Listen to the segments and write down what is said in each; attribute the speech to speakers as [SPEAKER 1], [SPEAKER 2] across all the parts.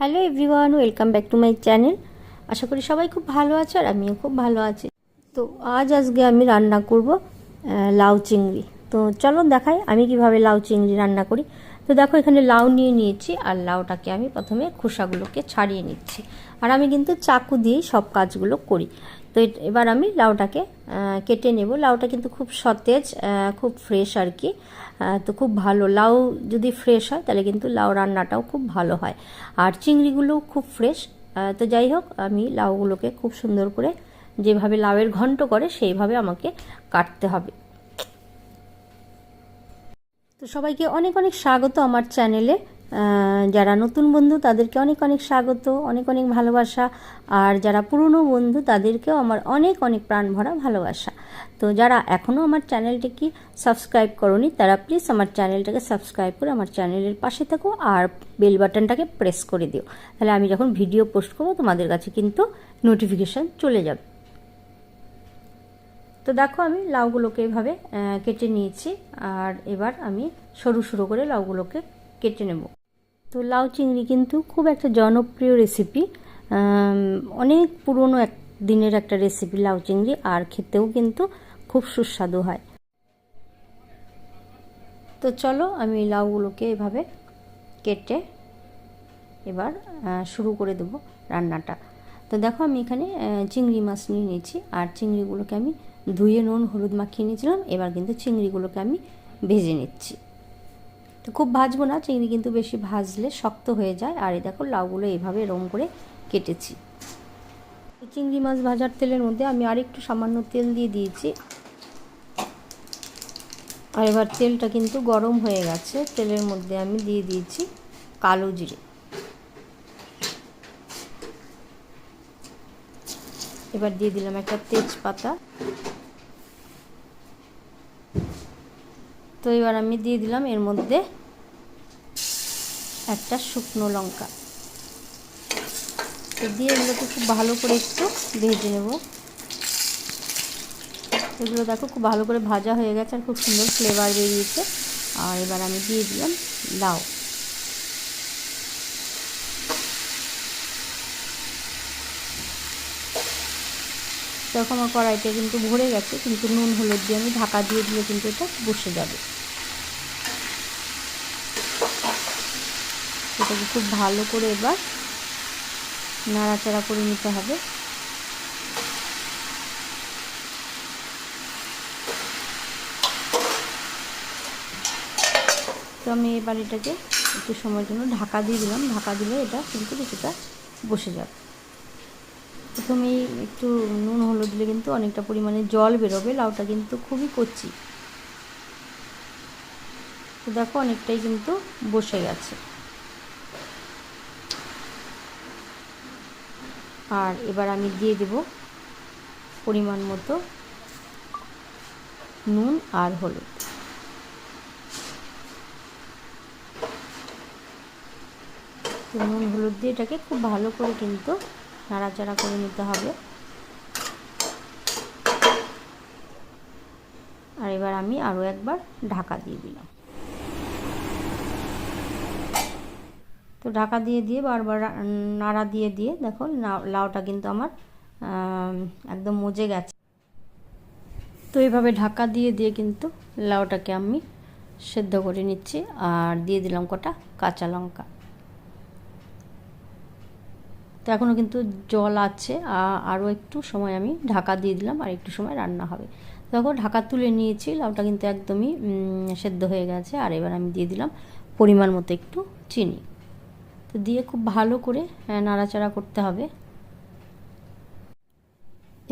[SPEAKER 1] Hello everyone welcome back to my channel আশা করি সবাই খুব ভালো আছে আর আমিও খুব ভালো আছি। তো আজ আজকে আমি রান্না করব লাউ চিংড়ি। তো চলো দেখাই আমি কীভাবে লাউ চিংড়ি রান্না করি। তো দেখো, এখানে লাউ নিয়ে নিয়েছি, আর লাউটাকে আমি প্রথমে খোসাগুলোকে ছাড়িয়ে নিচ্ছি। আর আমি কিন্তু চাকু দিয়েই সব কাজগুলো করি। তো এবার আমি লাউটাকে কেটে নেব। লাউটা কিন্তু খুব সতেজ খুব ফ্রেশ আর কি তো খুব ভালো। লাউ যদি ফ্রেশ হয়, তাহলে কিন্তু লাউ রান্নাটাও খুব ভালো হয়। আর চিংড়িগুলোও খুব ফ্রেশ তো যাই হোক, আমি লাউগুলোকে খুব সুন্দর করে যেভাবে লাউয়ের ঘন্ট করে, সেইভাবে আমাকে কাটতে হবে। তো সবাইকে অনেক অনেক স্বাগত আমার চ্যানেলে। যারা নতুন বন্ধু, তাদেরকে অনেক অনেক স্বাগত, অনেক অনেক ভালোবাসা। আর যারা পুরনো বন্ধু, তাদেরকেও আমার অনেক অনেক প্রাণ ভরা ভালোবাসা। তো যারা এখনও আমার চ্যানেলটিকে সাবস্ক্রাইব করনি, তারা প্লিজ আমার চ্যানেলটাকে সাবস্ক্রাইব করে আমার চ্যানেলের পাশে থাকো আর বেল বাটনটাকে প্রেস করে দিও। তাহলে আমি যখন ভিডিও পোস্ট করব, তোমাদের কাছে কিন্তু নোটিফিকেশান চলে যাবে। তো দেখো আমি লাউগুলোকে এভাবে কেটে নিয়েছি। আর এবার আমি সরু সরু করে লাউগুলোকে কেটে নেব। তো লাউ চিংড়ি কিন্তু খুব একটা জনপ্রিয় রেসিপি অনেক পুরনো এক দিনের একটা রেসিপি লাউ চিংড়ি, আর খেতেও কিন্তু খুব সুস্বাদু হয়। তো চলো আমি লাউগুলোকে এভাবে কেটে এবার শুরু করে দেব রান্নাটা। তো দেখো আমি এখানে চিংড়ি মাছ নিয়ে নিয়েছি। আর চিংড়িগুলোকে আমি ধুয়ে নুন, হলুদ মাখিয়ে নিয়েছিলাম। এবার কিন্তু চিংড়িগুলোকে আমি ভেজে নিচ্ছি। তো খুব ভাজবো না, চিংড়ি কিন্তু বেশি ভাজলে শক্ত হয়ে যায়। আর এই দেখো লাউগুলো এইভাবে রং করে কেটেছি। চিংড়ি মাছ ভাজার তেলের মধ্যে আমি আরেকটু সামান্য তেল দিয়ে দিয়েছি। আর এবার তেলটা কিন্তু গরম হয়ে গেছে। তেলের মধ্যে আমি দিয়ে দিয়েছি কালো জিরে। এবার দিয়ে দিলাম একটা তেজপাতা। তো এবার আমি দিয়ে দিলাম এর মধ্যে একটা শুকনো লঙ্কা। তো দিয়ে এগুলোকে খুব ভালো করে একটু ভেজে নেব। এগুলো দেখো খুব ভালো করে ভাজা হয়ে গেছে আর খুব সুন্দর ফ্লেভার বেরিয়েছে। আর এবার আমি দিয়ে দিলাম লাউ। দেখো আমার কড়াইটা কিন্তু ভরে গেছে, কিন্তু নুন, হলুদ দিয়ে আমি ঢাকা দিয়ে দিলে কিন্তু এটা বসে যাবে। এটাকে খুব ভালো করে এবার নাড়াচাড়া করে নিতে হবে। তো আমি এবার এটাকে একটু সময়ের জন্য ঢাকা দিয়ে দিলাম। ঢাকা দিলে এটা কিন্তু কিছুটা বসে যাবে। প্রথমেই একটু নুন, হলুদ দিলে কিন্তু অনেকটা পরিমাণে জল বেরোবে। লাউটা কিন্তু খুবই কচি। তো দেখো অনেকটাই কিন্তু বসে গেছে। আর এবার আমি দিয়ে দেব পরিমাণ মতো নুন আর হলুদ। নুন, হলুদ দিয়ে এটাকে খুব ভালো করে কিন্তু নাড়াচাড়া করে নিতে হবে। আর এবার আমি আরও একবার ঢাকা দিয়ে দিলাম। তো ঢাকা দিয়ে দিয়ে বারবার নাড়া দিয়ে দিয়ে দেখো লাউটা কিন্তু আমার একদম মজে গেছে। তো এইভাবে ঢাকা দিয়ে দিয়ে কিন্তু লাউটাকে আমি সেদ্ধ করে নিচ্ছি। আর দিয়ে দিলাম কটা কাঁচা লঙ্কা। তো এখনও কিন্তু জল আছে আরও একটু সময় আমি ঢাকা দিয়ে দিলাম, আর একটু সময় রান্না হবে। দেখো, ঢাকা তুলে নিয়েছি, লাউটা কিন্তু একদমই সেদ্ধ হয়ে গেছে, আর এবার আমি দিয়ে দিলাম পরিমাণ মতো একটু চিনি। তো দিয়ে খুব ভালো করে নাড়াচাড়া করতে হবে।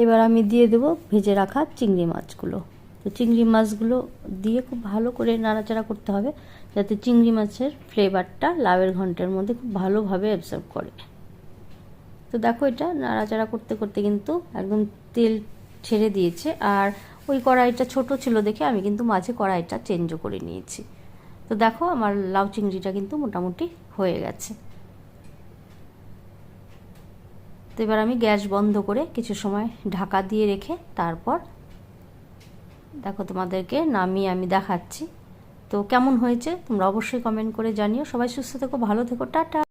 [SPEAKER 1] এবার আমি দিয়ে দেবো ভেজে রাখা চিংড়ি মাছগুলো। তো চিংড়ি মাছগুলো দিয়ে খুব ভালো করে নাড়াচাড়া করতে হবে, যাতে চিংড়ি মাছের ফ্লেভারটা লাউয়ের ঘণ্টার মধ্যে খুব ভালোভাবে অ্যাবসর্ব করে। তো দেখো এটা নাড়াচাড়া করতে করতে কিন্তু একদম তেল ছেড়ে দিয়েছে। আর ওই কড়াইটা ছোট ছিল দেখে আমি কিন্তু মাঝে কড়াইটা চেঞ্জও করে নিয়েছি। তো দেখো আমার লাউ চিংড়িটা কিন্তু মোটামুটি হয়ে গেছে। তো এবার আমি গ্যাস বন্ধ করে কিছু সময় ঢাকা দিয়ে রেখে তারপর দেখো তোমাদেরকে নামিয়ে আমি দেখাচ্ছি। তো কেমন হয়েছে তোমরা অবশ্যই কমেন্ট করে জানিও। সবাই সুস্থ থেকো, ভালো থেকো, টাটা।